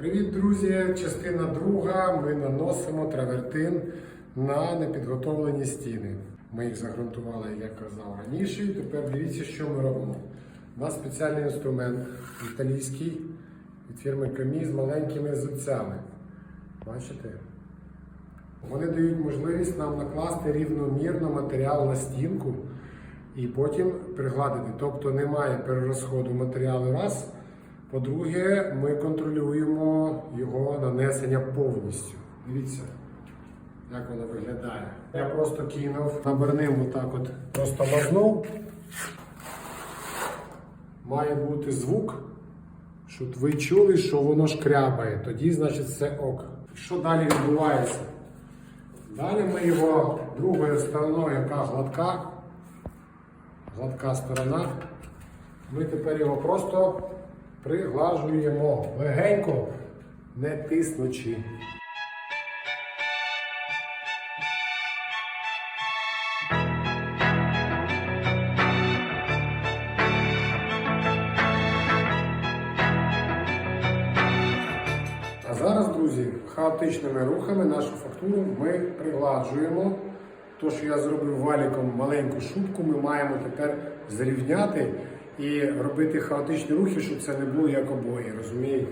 Привіт, друзі! Частина друга. Ми наносимо травертин на непідготовлені стіни. Ми їх загрунтували, як казав раніше. І тепер дивіться, що ми робимо. У нас спеціальний інструмент італійський від фірми Камі з маленькими зубцями. Бачите? Вони дають можливість нам накласти рівномірно матеріал на стінку і потім пригладити. Тобто немає перерозходу матеріалу раз. По-друге, ми контролюємо його нанесення повністю. Дивіться, як воно виглядає. Я просто кинув, набернив отак от, просто мазнув. Має бути звук, щоб ви чули, що воно шкрябає. Тоді, значить, все ок. Що далі відбувається? Далі ми його другою стороною, яка гладка, гладка сторона, ми тепер його просто приглажуємо легенько, не тиснучи. А зараз, друзі, хаотичними рухами нашу фактуру ми пригладжуємо. То, що я зробив валіком маленьку шубку, ми маємо тепер зрівняти і робити хаотичні рухи, щоб це не було як обоє, розумієте?